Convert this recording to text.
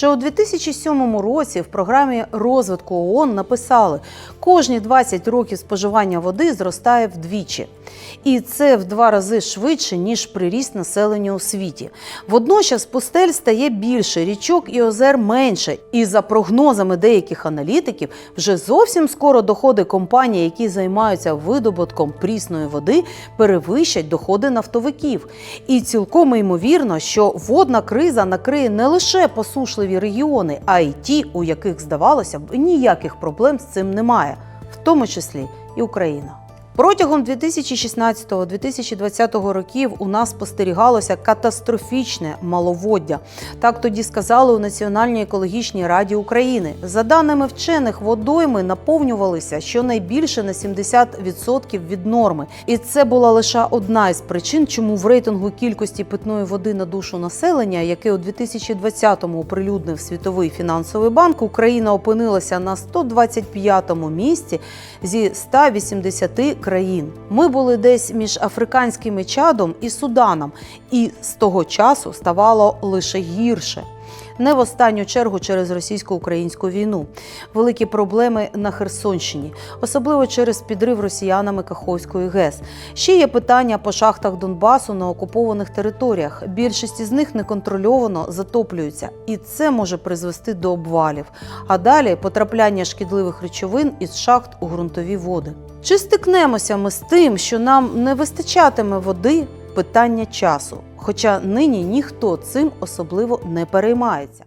Ще у 2007 році в програмі розвитку ООН написали, кожні 20 років споживання води зростає вдвічі. І це в два рази швидше, ніж приріст населення у світі. Водночас пустель стає більше, річок і озер менше. І за прогнозами деяких аналітиків, вже зовсім скоро доходи компаній, які займаються видобутком прісної води, перевищать доходи нафтовиків. І цілком ймовірно, що водна криза накриє не лише посушливі регіони, а й ті, у яких здавалося б ніяких проблем з цим немає, в тому числі і Україна. Протягом 2016-2020 років у нас спостерігалося катастрофічне маловоддя. Так тоді сказали у Національній екологічній раді України. За даними вчених, водойми наповнювалися щонайбільше на 70% від норми. І це була лише одна із причин, чому в рейтингу кількості питної води на душу населення, яке у 2020-му оприлюднив Світовий фінансовий банк, Україна опинилася на 125-му місці зі 180 країн. Ми були десь між африканським чадом і Суданом, і з того часу ставало лише гірше. Не в останню чергу через російсько-українську війну. Великі проблеми на Херсонщині, особливо через підрив росіянами Каховської ГЕС. Ще є питання по шахтах Донбасу на окупованих територіях. Більшість із них неконтрольовано затоплюються, і це може призвести до обвалів. А далі потрапляння шкідливих речовин із шахт у ґрунтові води. Чи стикнемося ми з тим, що нам не вистачатиме води? Питання часу. Хоча нині ніхто цим особливо не переймається.